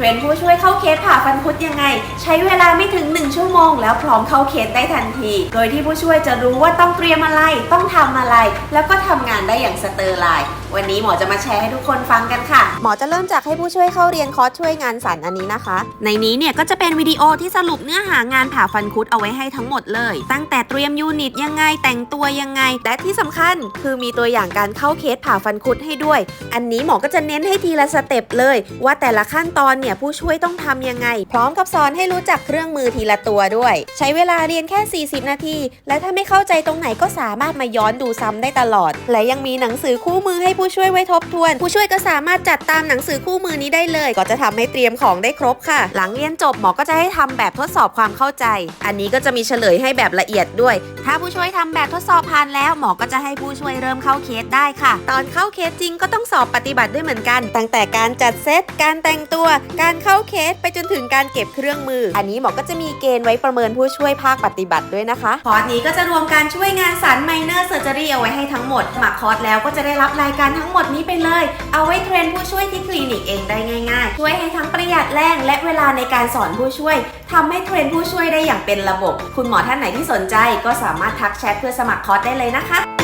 เทรนผู้ช่วยเข้าเคสผ่าฟันคุดยังไง ใช้เวลาไม่ถึง 1 ชั่วโมง แล้วพร้อมเข้าเคสได้ทันที โดยที่ผู้ช่วยจะรู้ว่าต้องเตรียมอะไร ต้องทำอะไร แล้วก็ทำงานได้อย่างสเตอร์ไลน์วันนี้หมอจะมาแชร์ให้ทุกคนฟังกันค่ะ หมอจะเริ่มจากให้ผู้ช่วยเข้าเรียนคอร์สช่วยงานสันอันนี้นะคะ ในนี้เนี่ยก็จะเป็นวิดีโอที่สรุปเนื้อหางานผ่าฟันคุดเอาไว้ให้ทั้งหมดเลย ตั้งแต่เตรียมยูนิตยังไงแต่งตัวยังไง และที่สำคัญ คือมีตัวอย่างการเข้าเคสผ่าฟันคุดให้ด้วย อันนี้หมอก็จะเน้นให้ทีละสเต็ปเลย ว่าแต่ละขั้นตอนเนี่ยผู้ช่วยต้องทำยังไง พร้อมกับสอนให้รู้จักเครื่องมือทีละตัวด้วย ใช้เวลาเรียนแค่ 40 นาที และถ้าไม่เข้าใจตรงไหนก็สามารถมาย้อนดูซ้ำได้ตลอด และยังมีหนังสือคู่มือให้ผู้ช่วยไว้ทบทวน ผู้ช่วยก็สามารถจัดตามหนังสือคู่มือนี้ได้เลย ก็จะทำให้เตรียมของได้ครบค่ะ หลังเรียนจบหมอก็จะให้ทำแบบทดสอบความเข้าใจ อันนี้ก็จะมีเฉลยให้แบบละเอียดด้วย ถ้าผู้ช่วยทำแบบทดสอบผ่านแล้วหมอก็จะให้ผู้ช่วยเริ่มเข้าเคสได้ค่ะ ตอนเข้าเคสจริงก็ต้องสอบปฏิบัติด้วยเหมือนกัน ตั้งแต่การจัดเซตการแต่งตัวการเข้าเคสไปจนถึงการเก็บเครื่องมือ อันนี้หมอก็จะมีเกณฑ์ไว้ประเมินผู้ช่วยภาคปฏิบัติด้วยนะคะ คอร์สนี้ก็จะรวมการช่วยงานสันไมเนอร์เซอร์เจอรี่เอาไว้ให้ทั้งหมดสมัครคอร์สแล้วก็จะได้รับรายการทั้งหมดนี้ไปเลย เอาไว้เทรนผู้ช่วยที่คลินิกเองได้ง่าย ๆ ช่วยให้ทั้งประหยัดแรงและเวลาในการสอนผู้ช่วยทำให้เทรนผู้ช่วยได้อย่างเป็นระบบ คุณหมอท่านไหนที่สนใจก็สามารถทักแชทเพื่อสมัครคอร์สได้เลยนะคะ